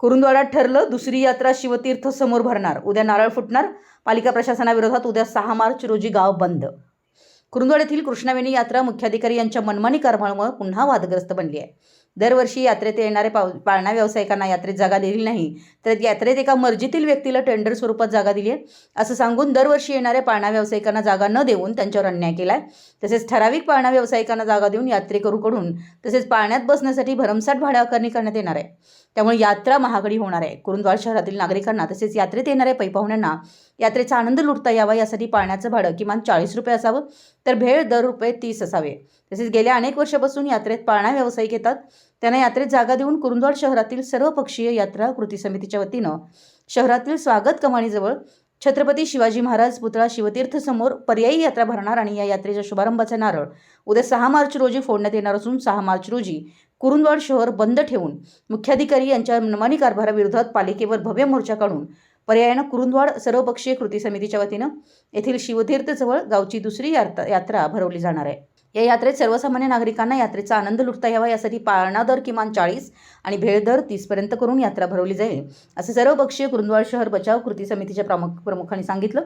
कुरुंदवाडात ठरलं दुसरी यात्रा शिवतीर्थ समोर भरणार. उद्या नारळ फुटणार. पालिका प्रशासनाविरोधात उद्या सहा मार्च रोजी गाव बंद. कुरुंदवाड येथील कृष्णावेणी यात्रा मुख्याधिकारी यांच्या मनमानी कारभारामुळे पुन्हा वादग्रस्त बनली आहे. दरवर्षी यात्रेत येणारे पाव पाळणा व्यावसायिकांना यात्रेत जागा दिली नाही. तर यात्रेत एका मर्जीतील व्यक्तीला टेंडर स्वरूपात जागा दिली आहे. असं सांगून दरवर्षी येणाऱ्या पाळणा व्यावसायिकांना जागा न देऊन त्यांच्यावर अन्याय केला आहे तसेच ठराविक पाळणा व्यावसायिकांना जागा देऊन यात्रेकरूकडून तसेच पाळण्यात बसण्यासाठी भरमसाठ भाडे करण्यात येणार आहे. त्यामुळे यात्रा महागडी होणार आहे. कुरुंदवाड शहरातील नागरिकांना तसेच यात्रेत येणाऱ्या पैपाहुण्यांना यात्रेचा आनंद लुटता यावा यासाठी पाळण्याचं भाडं किमान चाळीस रुपये असावं तर भेळ दर रुपये तीस असावे. तसेच गेल्या अनेक वर्षापासून यात्रेत पाळणा व्यावसायिक येतात. त्यांना यात्रेत जागा देऊन कुरुंदवाड शहरातील सर्वपक्षीय यात्रा कृती समितीच्या वतीनं शहरातील स्वागत कमाणीजवळ छत्रपती शिवाजी महाराज पुतळा शिवतीर्थ समोर पर्यायी यात्रा भरणार आणि या यात्रेच्या शुभारंभाचा नारळ उद्या सहा मार्च रोजी फोडण्यात येणार असून सहा मार्च रोजी कुरुंदवाड शहर बंद ठेवून मुख्याधिकारी यांच्या मनमानी कारभाराविरोधात पालिकेवर भव्य मोर्चा काढून पर्यायानं कुरुंदवाड सर्वपक्षीय कृती समितीच्या वतीनं येथील शिवतीर्थजवळ गावची दुसरी यात्रा यात्रा भरवली जाणार आहे. या यात्रेत सर्वसामान्य नागरिकांना यात्रेचा आनंद लुटता यावा यासाठी पाळणा दर किमान चाळीस आणि भेळ दर तीसपर्यंत करून यात्रा भरवली जाईल असे सर्वपक्षीय कुरुंदवाड शहर बचाव कृती समितीच्या प्रमुख प्रमुखांनी सांगितलं.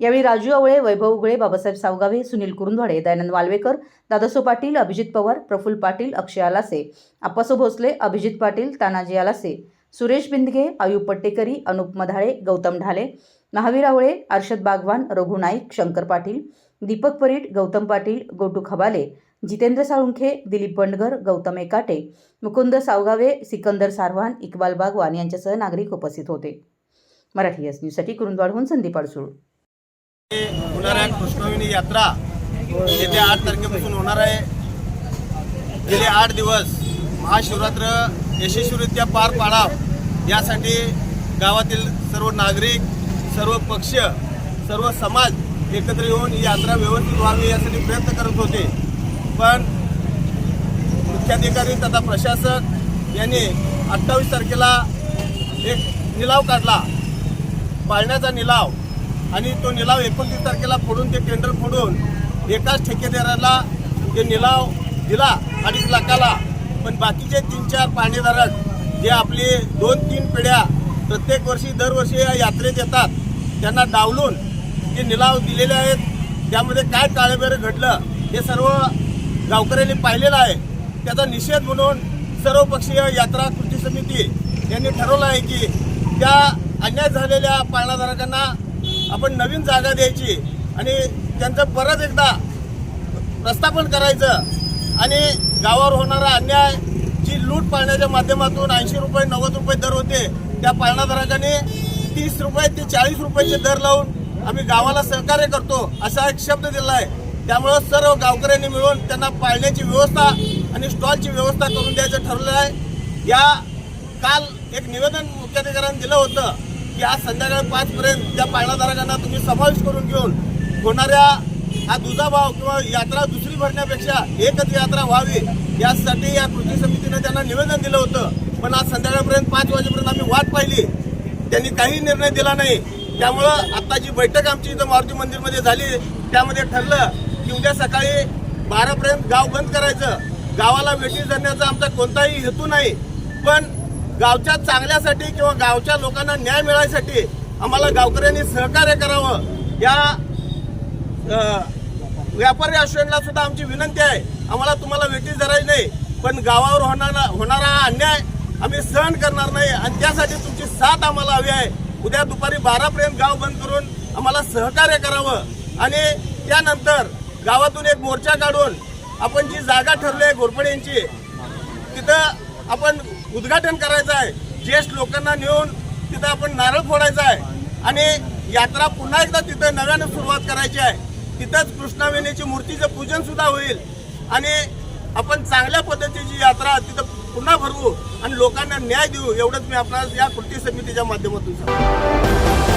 यावेळी राजू आवळे वैभव उगळे बाबासाहेब सावगावे सुनील कुरुंदवाडे दयानंद वालवेकर दादासो पाटील अभिजित पवार प्रफुल्ल पाटील अक्षय आलासे आप्पासो भोसले अभिजित पाटील तानाजी आलासे सुरेश बिंदगे आयुब पट्टेकरी अनुप मधाळे गौतम ढाले महावीर आवळे अर्षद बागवान रघु नाईक शंकर पाटील दीपक परीट गौतम पाटील गोटू खबाले जितेंद्र साळुंखे दिलीप बंडगर गौतम एकाटे मुकुंद सावगावे सिकंदर सारवान इक्बाल बागवान यांच्यासह नागरिक उपस्थित होते. मराठी एस न्यूजसाठी कुरुंदवाडहून संदीप अडसूळ. होणाऱ्या कृष्णविनी यात्रा येत्या आठ तारखेपासून होणार आहे. गेले आठ दिवस महाशिवरात्र यशस्वीरित्या पार पाडाव यासाठी गावातील सर्व नागरिक सर्व पक्ष सर्व समाज एकत्र येऊन ही यात्रा व्यवस्थित व्हावी यासाठी प्रयत्न करत होते. पण मुख्याधिकारी तथा प्रशासक यांनी अठ्ठावीस तारखेला एक निलाव काढला. पाळण्याचा निलाव आणि तो निलाव एकोणतीस तारखेला फोडून ते टेंडर फोडून एकाच ठेकेदाराला ते निलाव दिला अडीच लाखाला. पण बाकीचे तीन चार पाणीधारक जे आपले दोन तीन पिढ्या प्रत्येक वर्षी दरवर्षी या यात्रेत येतात त्यांना डावलून जे निलाव दिलेले आहेत त्यामध्ये काय काळेबेर घडलं हे सर्व गावकऱ्यांनी पाहिलेलं आहे. त्याचा निषेध म्हणून सर्वपक्षीय यात्रा कृती समिती यांनी ठरवलं आहे की त्या अन्याय झालेल्या पाळणाधारकांना आपण नवीन जागा द्यायची आणि त्यांचं परत एकदा प्रस्थापन करायचं. आणि गावावर होणारा अन्याय जी लूट पाळण्याच्या माध्यमातून ऐंशी रुपये नव्वद रुपये दर होते त्या पाळणाधारकांनी तीस रुपये ते चाळीस रुपयाचे दर लावून आम्ही गावाला सहकार्य करतो असा एक शब्द दिला आहे. त्यामुळं सर्व गावकऱ्यांनी मिळून त्यांना पाळण्याची व्यवस्था आणि स्टॉलची व्यवस्था करून द्यायचं ठरलेलं आहे. या काल एक निवेदन मुख्याधिकाऱ्यांनी दिलं होतं की आज संध्याकाळी पाचपर्यंत त्या पाळणाधारकांना तुम्ही समावेश करून घेऊन होणाऱ्या हा दुजाभाव किंवा यात्रा दुसरी भरण्यापेक्षा एकच यात्रा व्हावी यासाठी या कृती समितीनं त्यांना निवेदन दिलं होतं. पण आज संध्याकाळपर्यंत पाच वाजेपर्यंत आम्ही वाट पाहिली. त्यांनी काही निर्णय दिला नाही. त्यामुळं आता जी बैठक आमची इथं मारुती मंदिरमध्ये झाली त्यामध्ये ठरलं की उद्या सकाळी बारापर्यंत गाव बंद करायचं. गावाला भेटी धरण्याचा आमचा कोणताही हेतू नाही. पण गावच्या चांगल्यासाठी किंवा गावच्या लोकांना न्याय मिळायसाठी आम्हाला गावकऱ्यांनी सहकार्य करावं. या व्यापारी असोसिएशनला सुद्धा आमची विनंती आहे. आम्हाला तुम्हाला वेटीस धरायची नाही पण गावावर होणारा होणारा हा अन्याय आम्ही सहन करणार नाही आणि त्यासाठी तुमची साथ आम्हाला हवी आहे. उद्या दुपारी बारापर्यंत गाव बंद करून आम्हाला सहकार्य करावं. आणि त्यानंतर गावातून एक मोर्चा काढून आपण जी जागा ठरली आहे घोरपडे यांची तिथं आपण उद्घाटन करायचं आहे. ज्येष्ठ लोकांना नेऊन तिथं आपण नारळ फोडायचा आहे. आणि यात्रा पुन्हा एकदा तिथं नव्यानं सुरुवात करायची आहे. तिथंच कृष्णावेणीची मूर्तीचं पूजन सुद्धा होईल. आणि आपण चांगल्या पद्धतीची यात्रा तिथं पुन्हा भरवू आणि लोकांना न्याय देऊ एवढंच मी आपल्याला या कृती समितीच्या माध्यमातून सांगतो.